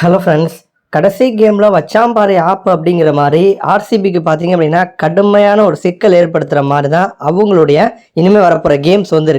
Hello friends, கடைசி கேமில் வச்சாம்பாறை app அப்படிங்கிற மாதிரி ஆர்சிபிக்கு பார்த்தீங்க அப்படின்னா கடுமையான ஒரு சிக்கல் ஏற்படுத்துகிற மாதிரி தான் அவங்களுடைய இனிமேல் வரப்போகிற கேம்ஸ் வந்து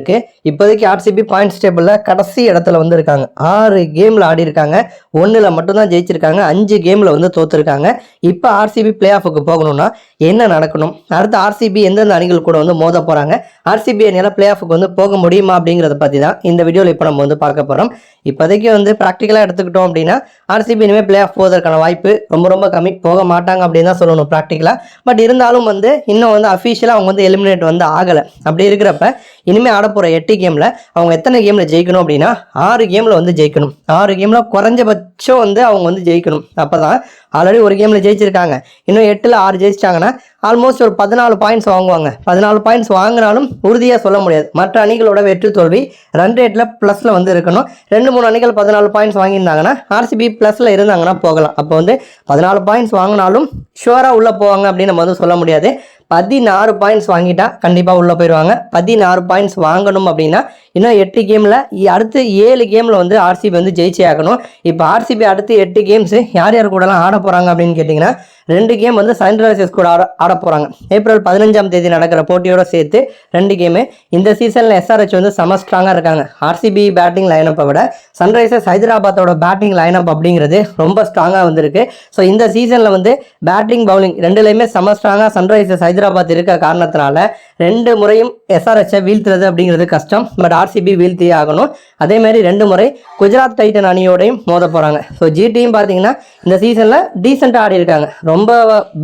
இப்போதைக்கு ஆர்சிபி பாயிண்ட்ஸ் டேபிளில் கடைசி இடத்துல வந்து இருக்காங்க. ஆறு கேமில் ஆடி இருக்காங்க. ஒன்றில் மட்டும்தான் ஜெயிச்சிருக்காங்க. அஞ்சு கேமில் வந்து தோற்றுருக்காங்க இப்போ ஆர்சிபி பிளே ஆஃபுக்கு போகணும்னா என்ன நடக்கணும்? அடுத்து ஆர்சிபி எந்தெந்த அணிகள் கூட வந்து மோத போகிறாங்க ஆர்சிபி அணியால் பிளே ஆஃபுக்கு வந்து போக முடியுமா அப்படிங்கிறத பற்றி தான் இந்த வீடியோவில் இப்போ நம்ம வந்து பார்க்க போகிறோம் இப்போதைக்கு வந்து ப்ராக்டிக்கலாக எடுத்துக்கிட்டோம் அப்படின்னா ஆர்சிபி இனிமேல் பிளே ஆஃப் போவதற்கான வாய்ப்பு ரொம்ப ரொம்ப கம்மி. போக மாட்டாங்க அப்படின்னு தான் சொல்லணும் ப்ராக்டிக்கலாக பட் இருந்தாலும் வந்து இன்னும் வந்து அஃபீஷியலாக அவங்க வந்து எலிமினேட் வந்து ஆகலை. அப்படி இருக்கிறப்ப இனிமேல் ஆட போகிற எட்டு கேமில் அவங்க எத்தனை கேமில் ஜெயிக்கணும் அப்படின்னா ஆறு கேமில் வந்து ஜெயிக்கணும். ஆறு கேமில் குறைஞ்சபட்சம் வந்து அவங்க வந்து ஜெயிக்கணும். அப்போ தான் ஆல்ரெடி ஒரு கேமில் ஜெயிச்சிருக்காங்க. இன்னும் எட்டில் ஆறு ஜெயிச்சிட்டாங்கன்னா ஆல்மோஸ்ட் ஒரு பதினாலு பாயிண்ட்ஸ் வாங்குவாங்க. பதினாலு பாயிண்ட்ஸ் வாங்கினாலும் உறுதியாக சொல்ல முடியாது. மற்ற அணிகளோட வெற்றி தோல்வி ரன் ரேட்டில் ப்ளஸில் வந்து இருக்கணும். ரெண்டு மூணு அணிகள் பதினாலு பாயிண்ட்ஸ் வாங்கியிருந்தாங்கன்னா ஆர்சிபி ப்ளஸில் இருந்தாங்கன்னா போகலாம். அப்போ வந்து பதினாலு பாயிண்ட்ஸ் வாங்கினாலும் ஷுவராக உள்ளே போவாங்க அப்படின்னு நம்ம வந்து சொல்ல முடியாது. பதினாறு பாயிண்ட்ஸ் வாங்கிட்டா கண்டிப்பாக உள்ளே போயிடுவாங்க பதினாறு பாயிண்ட்ஸ் வாங்கணும் அப்படின்னா இன்னும் எட்டு கேமில் அடுத்து ஏழு கேமில் வந்து ஆர்சிபி வந்து ஜெயிச்சே ஆகணும். இப்போ ஆர்சிபி அடுத்து எட்டு கேம்ஸு யார் யார் கூடலாம் ஆட போகிறாங்க அப்படின்னு கேட்டிங்கன்னா ரெண்டு கேம் வந்து சன்ரைசர்ஸ் கூட ஆட ஆட போகிறாங்க ஏப்ரல் பதினஞ்சாம் தேதி நடக்கிற போட்டியோட சேர்த்து ரெண்டு கேமு இந்த சீசனில் எஸ்ஆர்ஹெச் வந்து செம ஸ்ட்ராங்காக இருக்காங்க. ஆர்சிபி பேட்டிங் லைனப்பை விட சன்ரைசர்ஸ் ஹைதராபாத்தோட பேட்டிங் லைனப் அப்படிங்கிறது ரொம்ப ஸ்ட்ராங்காக வந்திருக்கு. ஸோ இந்த சீசனில் வந்து பேட்டிங் பவுலிங் ரெண்டுலேயுமே செம ஸ்ட்ராங்காக சன்ரைசர்ஸ் ஹைதராபாத் இருக்க காரணத்தினால ரெண்டு முறையும் எஸ்ஆர்ஹெச்சை வீழ்த்துறது அப்படிங்கிறது கஷ்டம். பட் ஆர்சிபி வீழ்த்தியே ஆகணும். அதேமாதிரி ரெண்டு முறை குஜராத் டைட்டன் அணியோடையும் மோத போகிறாங்க ஸோ ஜிடியும் பார்த்தீங்கன்னா இந்த சீசனில் டீசெண்டாக ஆடி இருக்காங்க. ரொம்ப ரொம்ப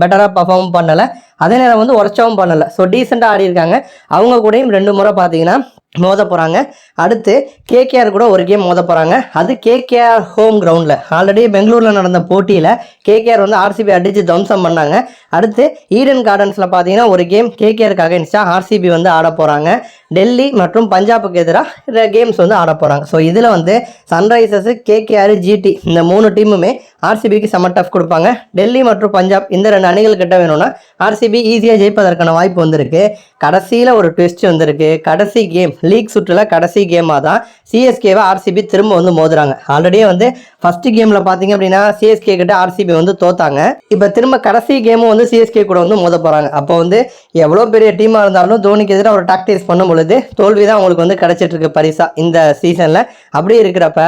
பெட்டராக பர்ஃபார்ம் பண்ணலை. அதே நேரம் வந்து உரைச்சவும் பண்ணலை. ஸோ டீசெண்டாக ஆடி இருக்காங்க. அவங்க கூடயும் ரெண்டு முறை பார்த்தீங்கன்னா மோத போகிறாங்க அடுத்து கேகேஆர் கூட ஒரு கேம் மோத போகிறாங்க அது கேகேஆர் ஹோம் கிரவுண்டில் ஆல்ரெடி பெங்களூரில் நடந்த போட்டியில் கேகேஆர் வந்து ஆர்சிபி அடித்து துவம்சம் பண்ணாங்க. அடுத்து ஈடன் கார்டன்ஸில் பார்த்தீங்கன்னா ஒரு கேம் கேகேஆருக்கு அகைன்ஸ்டாக ஆர்சிபி வந்து ஆட போகிறாங்க டெல்லி மற்றும் பஞ்சாபுக்கு எதிராக கேம்ஸ் வந்து ஆட போகிறாங்க ஸோ இதில் வந்து சன்ரைசர்ஸு கேகேஆர் ஜிடி இந்த மூணு டீமுமே ஆர்சிபிக்கு செம்ம டஃப் கொடுப்பாங்க. டெல்லி மற்றும் பஞ்சாப் இந்த ரெண்டு அணிகள் கிட்ட வேணும்னா ஆர்சிபி ஈஸியாக ஜெயிப்பதற்கான வாய்ப்பு வந்திருக்கு. கடைசியில் ஒரு ட்விஸ்ட் வந்திருக்கு. கடைசி கேம் லீக் சுற்றில் கடைசி கேமாக தான் சிஎஸ்கேவை ஆர்சிபி திரும்ப வந்து மோதுறாங்க. ஆல்ரெடியே வந்து ஃபஸ்ட்டு கேமில் பார்த்தீங்க அப்படின்னா சிஎஸ்கே கிட்ட ஆர்சிபி வந்து தோத்தாங்க. இப்போ திரும்ப கடைசி கேமும் வந்து சிஎஸ்கே கூட வந்து மோத போகிறாங்க அப்போ வந்து எவ்வளோ பெரிய டீமாக இருந்தாலும் தோனிக்கு எதிராக ஒரு டாக்டிக்ஸ் பண்ணும் பொழுது தோல்வி தான் அவங்களுக்கு வந்து கிடைச்சிட்டு இருக்கு பரிசா இந்த சீசனில் அப்படி இருக்கிறப்ப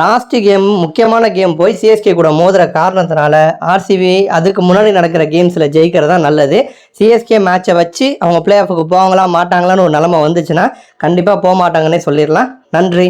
லாஸ்ட் கேம் முக்கியமான கேம் போய் சிஎஸ்கே கூட மோதுற காரணத்தினால ஆர்சிபி அதுக்கு முன்னாடி நடக்கிற கேம்ஸில் ஜெயிக்கிறது தான் நல்லது சிஎஸ்கே மேட்சை வச்சு அவங்க பிளே ஆஃபுக்கு போவாங்களா மாட்டாங்களான்னு ஒரு நிலமை வந்துச்சுன்னா கண்டிப்பாக போக மாட்டாங்கன்னே சொல்லிடலாம். நன்றி.